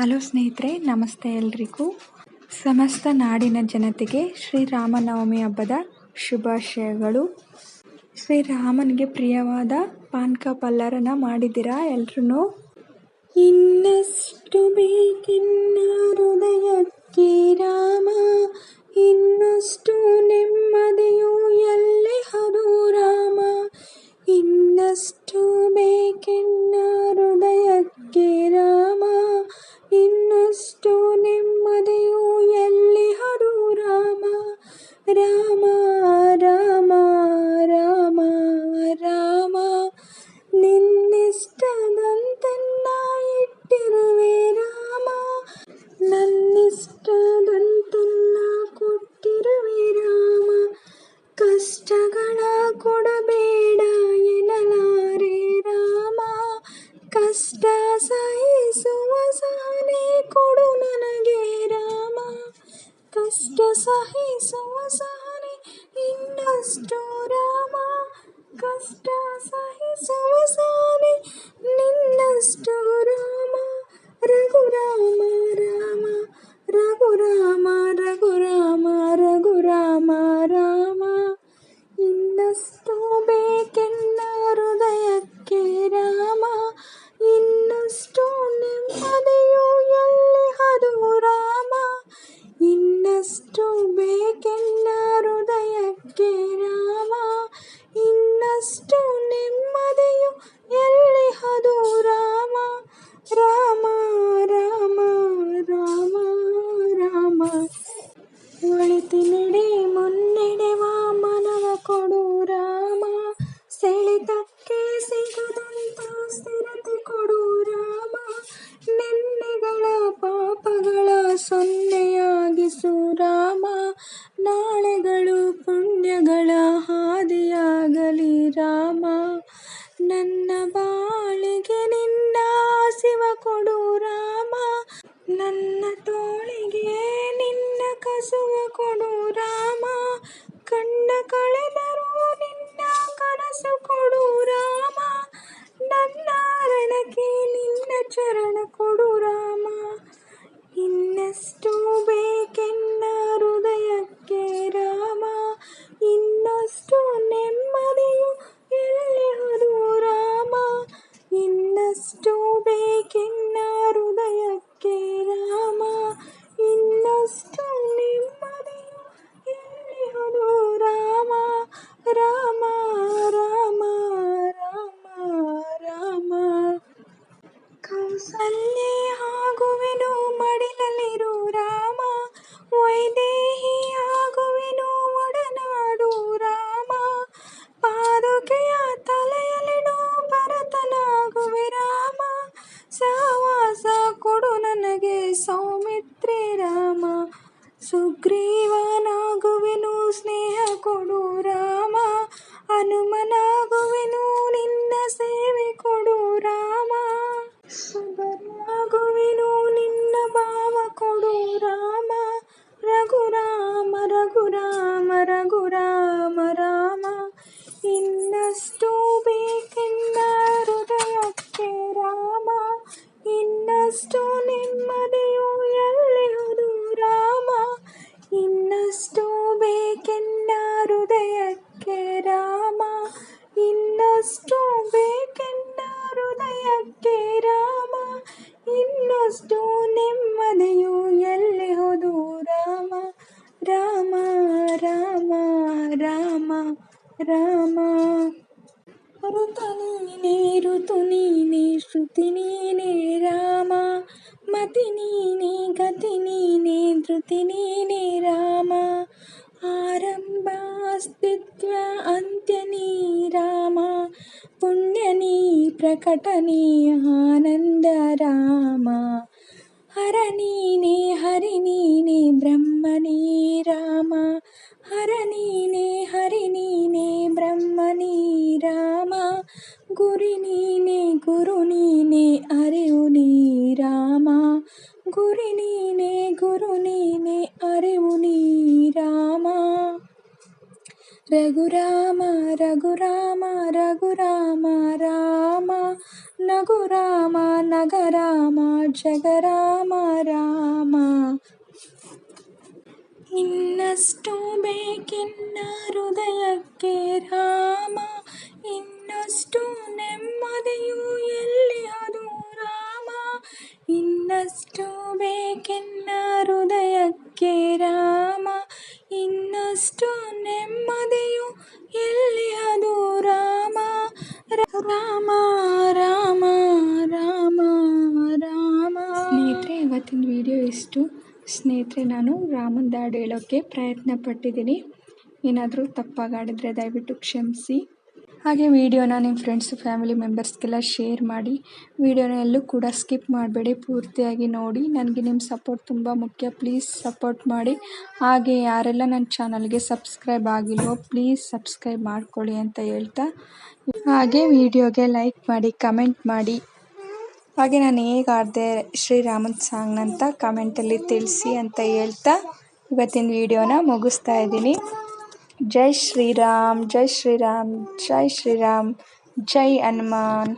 Hello ಸ್ನೇಹಿತರೆ, ನಮಸ್ತೆ ಎಲ್ರಿಗೂ. ಸಮಸ್ತ ನಾಡಿನ ಜನತೆಗೆ ಶ್ರೀರಾಮನವಮಿ ಹಬ್ಬದ ಶುಭಾಶಯಗಳು. ಶ್ರೀರಾಮನಿಗೆ ಪ್ರಿಯವಾದ ಪಾನ್ಕ ಪಲ್ಲರನ ಮಾಡಿದ್ದೀರಾ ಎಲ್ರೂ ಇನ್ನಷ್ಟು ಬೇಕಿನ್ನ ಹೃದಯಕ್ಕೆ ರಾಮ, ಇನ್ನಷ್ಟು ನೆಮ್ಮದಿಯು ಎಲ್ಲಿ ಹರು 亮吗 ನನ್ನ ಬಾಳಿಗೆ ನಿನ್ನ ಶಿವ ಕೊಡು ರಾಮ. ನನ್ನ ತೋಳಿಗೆ ನಿನ್ನ ಕಸುವ ಕೊಡು ರಾಮ. ಕಣ್ಣ ಕಳೆದರೂ ಕೌಸಲ್ಯೆ ಆಗುವೆನು ಮಡಿಲಲ್ಲಿರು రామా. మృతని నేరుతుని నే శృతిని నే రామా. మతిని నే గతిని నే ధృతిని నే రామా. ఆరంభాస్తిత్వ అంత్యని రామా. పుణ్యని ప్రకటని ఆనంద రామా. హరణీనే హరిణీనే బ్రహ్మణీ రామ. హరణీనే ಗುರಿ ನೀನೇ ಗುರು ನೀನೇ ಅರಿವು ನೀ ರಾಮ ಗುರಿ ನೀನೇ ಗುರು ನೀನೇ ಅರಿವು ನೀ ರಾಮ ರಘುರಾಮ ರಘುರಾಮ ರಘುರಾಮ ರಾಮ ನಾ ರಘುರಾಮ ನಗರಾಮ ಜಗರಾಮ ರಾಮ ಇನ್ನಷ್ಟು ಬೇಕಿನ್ನ ಹೃದಯಕ್ಕೆ ರಾಮ ಇನ್ನಷ್ಟು ಸ್ನೇಹಿತರೆ ನಾನು ರಾಮನ ಹಾಡು ಹೇಳೋಕ್ಕೆ ಪ್ರಯತ್ನ ಪಟ್ಟಿದ್ದೀನಿ ಏನಾದರೂ ತಪ್ಪಾಗಾಡಿದರೆ ದಯವಿಟ್ಟು ಕ್ಷಮಿಸಿ. ಹಾಗೆ ವಿಡಿಯೋನ ನಿಮ್ಮ ಫ್ರೆಂಡ್ಸು, ಫ್ಯಾಮಿಲಿ ಮೆಂಬರ್ಸ್ಗೆಲ್ಲ ಶೇರ್ ಮಾಡಿ. ವಿಡಿಯೋನ ಎಲ್ಲೂ ಕೂಡ ಸ್ಕಿಪ್ ಮಾಡಬೇಡಿ, ಪೂರ್ತಿಯಾಗಿ ನೋಡಿ. ನನಗೆ ನಿಮ್ಮ ಸಪೋರ್ಟ್ ತುಂಬ ಮುಖ್ಯ. ಪ್ಲೀಸ್ ಸಪೋರ್ಟ್ ಮಾಡಿ. ಹಾಗೆ ಯಾರೆಲ್ಲ ನನ್ನ ಚಾನಲ್ಗೆ ಸಬ್ಸ್ಕ್ರೈಬ್ ಆಗಿಲ್ವೋ, ಪ್ಲೀಸ್ ಸಬ್ಸ್ಕ್ರೈಬ್ ಮಾಡ್ಕೊಳ್ಳಿ ಅಂತ ಹೇಳ್ತಾ. ಹಾಗೆ ವಿಡಿಯೋಗೆ ಲೈಕ್ ಮಾಡಿ, ಕಮೆಂಟ್ ಮಾಡಿ. ಹಾಗೆ ನಾನು ಹೇಗೆ ಆಡಿದೆ ಶ್ರೀರಾಮನ ಸಾಂಗ್ನಂತ ಕಮೆಂಟಲ್ಲಿ ತಿಳಿಸಿ ಅಂತ ಹೇಳ್ತಾ ಇವತ್ತಿನ ವಿಡಿಯೋನ ಮುಗಿಸ್ತಾ ಇದ್ದೀನಿ. ಜೈ ಶ್ರೀರಾಮ್ ಜೈ ಶ್ರೀರಾಮ್ ಜೈ ಶ್ರೀರಾಮ್, ಜೈ ಹನುಮಾನ್.